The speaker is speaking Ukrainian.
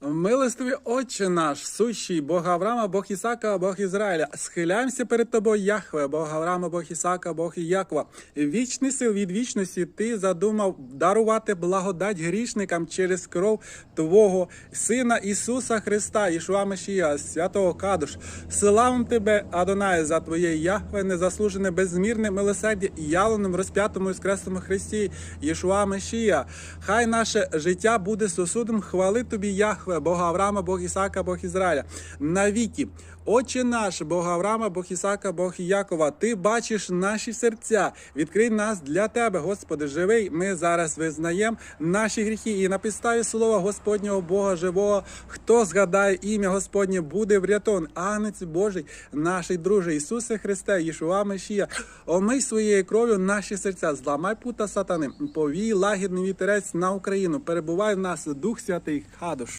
Милостивий Отче наш, сущий, Бог Авраама, Бог Ісака, Бог Ізраїля, схиляємося перед тобою, Яхве, Бог Авраама, Бог Ісака, Бог Якова. Вічний сил від вічності ти задумав дарувати благодать грішникам через кров Твого Сина Ісуса Христа, Ішуа Мешія, святого Кадуш. Славим тебе, Адонай, за твоє Яхве, незаслужене безмірне милосердя явленим розп'ятому і скресному Христі, Єшуа Мешія. Хай наше життя буде сосудом хвали тобі, Яхве, Бога Авраама, Бог Ісака, Бог Ізраїля. Навіки. Отче наш, Бог Авраама, Бог Ісака, Бог Якова, Ти бачиш наші серця. Відкрий нас для Тебе, Господи, живий. Ми зараз визнаємо наші гріхи і на підставі слова Господнього Бога живого. Хто згадає ім'я Господнє, буде врятований. Агнець Божий, наш друже Ісусе Христе, Єшуа Мешія, омий своєю кров'ю наші серця, зламай пута сатани, повій лагідний вітерець на Україну. Перебувай в нас Дух Святий Хадуш.